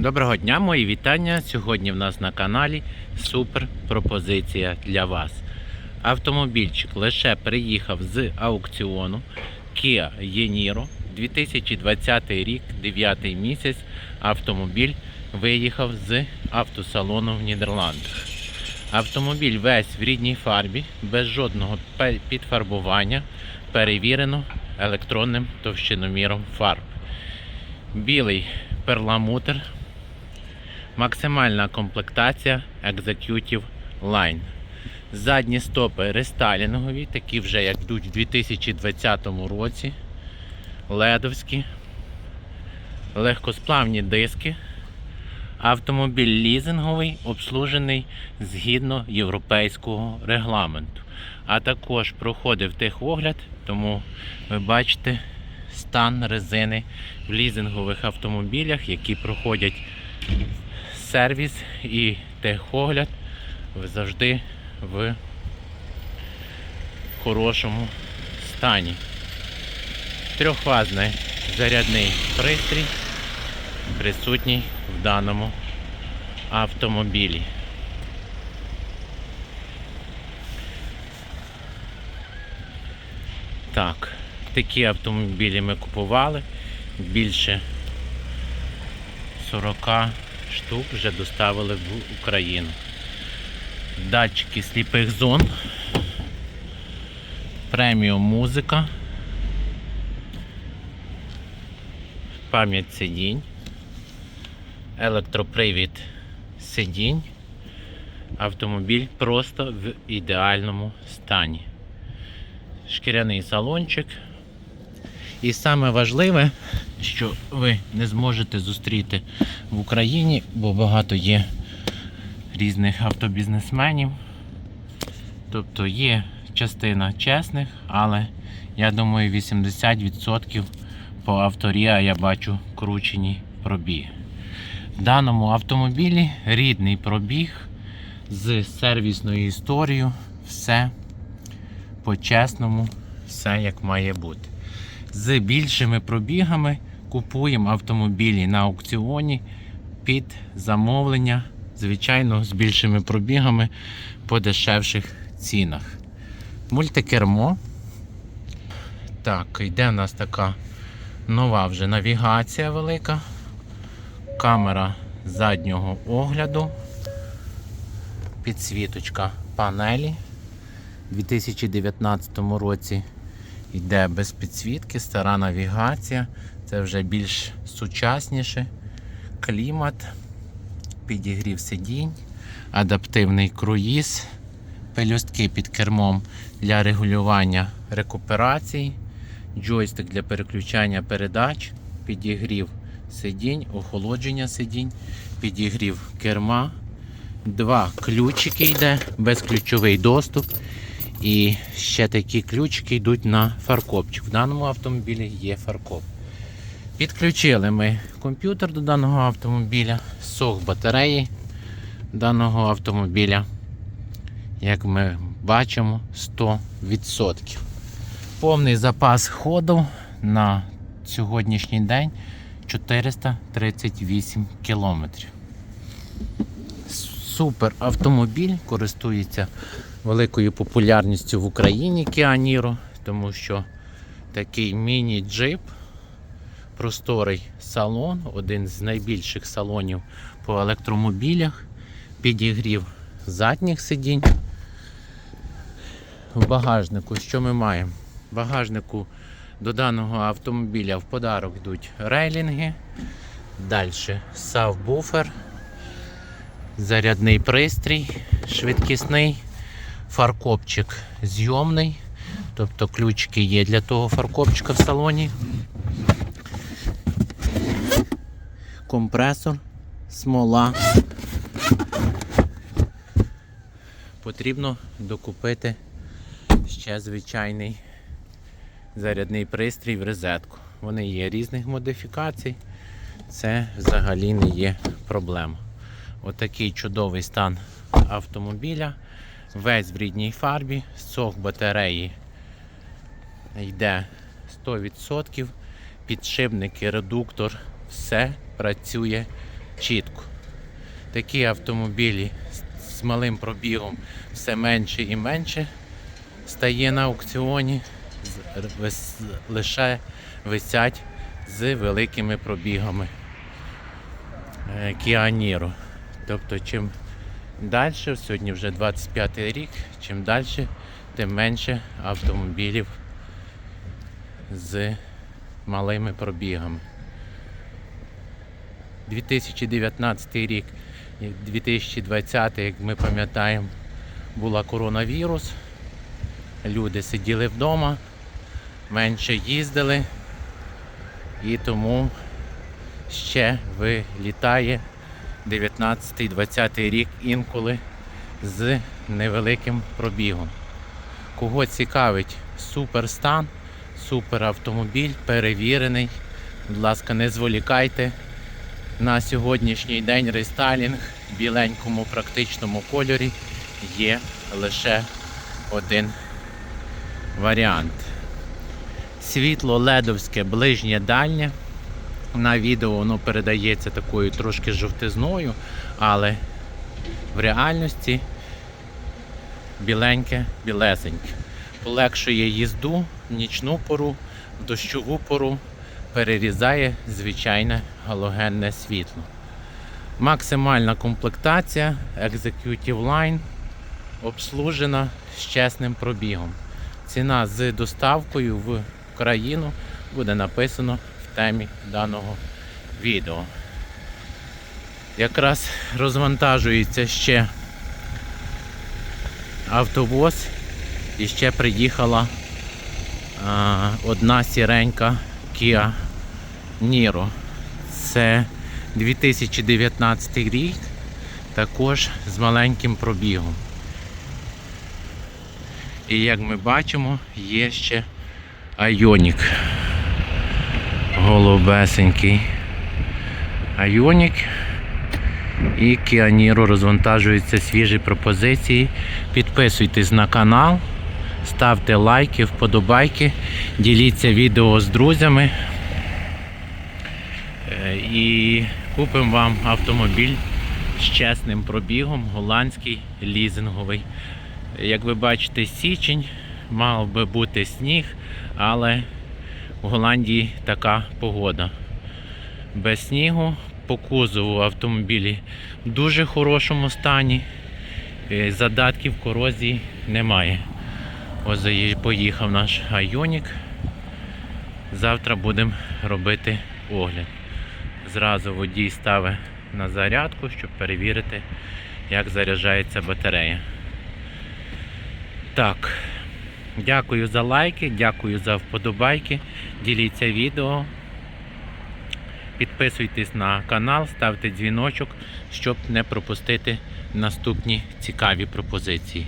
Доброго дня, мої вітання. Сьогодні в нас на каналі супер пропозиція для вас. Автомобільчик лише приїхав з аукціону Kia Yeniro 2020 рік, 9 місяць. Автомобіль виїхав з автосалону в Нідерландах. Автомобіль весь в рідній фарбі, без жодного підфарбування, перевірено електронним товщиноміром фарб. Білий перламутр, максимальна комплектація Executive Line. Задні стопи рестайлінгові, такі вже як йдуть в 2020 році. Ледовські, легкосплавні диски. Автомобіль лізинговий, обслужений згідно європейського регламенту. А також проходив техогляд, тому ви бачите стан резини в лізингових автомобілях, які проходять сервіс і техогляд завжди в хорошому стані. Трьохфазний зарядний пристрій присутній в даному автомобілі. Так, такі автомобілі ми купували. Більше 40 штук вже доставили в Україну. Датчики сліпих зон. Преміум музика. Пам'ять сидінь. Електропривід сидінь. Автомобіль просто в ідеальному стані. Шкіряний салончик. І саме важливе, що ви не зможете зустріти в Україні, бо багато є різних автобізнесменів. Тобто є частина чесних, але я думаю 80% по авторія я бачу кручені пробіги. В даному автомобілі рідний пробіг з сервісною історією, все по-чесному, все як має бути. З більшими пробігами купуємо автомобілі на аукціоні під замовлення, звичайно, з більшими пробігами по дешевших цінах. Мультикермо. Так, йде у нас така нова вже навігація велика. Камера заднього огляду. Підсвіточка панелі. У 2019 році йде без підсвітки, стара навігація. Це вже більш сучасніше. Клімат, підігрів сидінь, адаптивний круїз, пелюстки під кермом для регулювання рекуперації, джойстик для переключання передач, підігрів сидінь, охолодження сидінь, підігрів керма. Два ключики йде, безключовий доступ. І ще такі ключики йдуть на фаркопчик. В даному автомобілі є фаркоп. Підключили ми комп'ютер до даного автомобіля, сох батареї даного автомобіля. Як ми бачимо, 100%. Повний запас ходу на сьогоднішній день 438 кілометрів. Супер автомобіль користується великою популярністю в Україні Niro, тому що такий міні-джип, просторий салон, один з найбільших салонів по електромобілях, підігрів задніх сидінь. В багажнику, що ми маємо? В багажнику до даного автомобіля в подарок йдуть рейлінги, далі сабвуфер, зарядний пристрій, швидкісний фаркопчик зйомний, тобто ключики є для того фаркопчика в салоні. Компресор, смола. Потрібно докупити ще звичайний зарядний пристрій в розетку. Вони є різних модифікацій. Це взагалі не є проблема. Отакий чудовий стан автомобіля. Весь в рідній фарбі, сок батареї йде 100%, підшипники, редуктор, все працює чітко. Такі автомобілі з- малим пробігом все менше і менше стає на аукціоні, лише висять з великими пробігами е, Niro. Тобто, чим далі, сьогодні вже 25 рік, чим далі, тим менше автомобілів з малими пробігами. 2019 рік, і 2020, як ми пам'ятаємо, була коронавірус. Люди сиділи вдома, менше їздили, і тому ще вилітає 19-20 рік інколи з невеликим пробігом. Кого цікавить суперстан, суперавтомобіль, перевірений. Будь ласка, не зволікайте. На сьогоднішній день рестайлінг в біленькому практичному кольорі є лише один варіант. Світло ледовське ближнє дальнє. На відео воно передається такою трошки жовтизною, але в реальності біленьке, білесеньке. Полегшує їзду в нічну пору, в дощову пору, перерізає звичайне галогенне світло. Максимальна комплектація Executive Line обслужена з чесним пробігом. Ціна з доставкою в країну буде написано темі даного відео. Якраз розвантажується ще автовоз і ще приїхала а, одна сіренька Kia Niro. Це 2019 рік, також з маленьким пробігом. І як ми бачимо, є ще Айонік. Голубесенький. Айонік. І Niro розвантажуються свіжі пропозиції. Підписуйтесь на канал, ставте лайки, вподобайки, діліться відео з друзями. Е, І купимо вам автомобіль з чесним пробігом, голландський лізинговий. Як ви бачите, січень, мав би бути сніг, але в Голландії така погода. Без снігу, по кузову автомобілі в дуже хорошому стані. Е, Задатків корозії немає. Ось поїхав наш Айонік. Завтра будемо робити огляд. Зразу водій ставить на зарядку, щоб перевірити, як заряджається батарея. Так, дякую за лайки, дякую за вподобайки. Діліться відео. Підписуйтесь на канал, ставте дзвіночок, щоб не пропустити наступні цікаві пропозиції.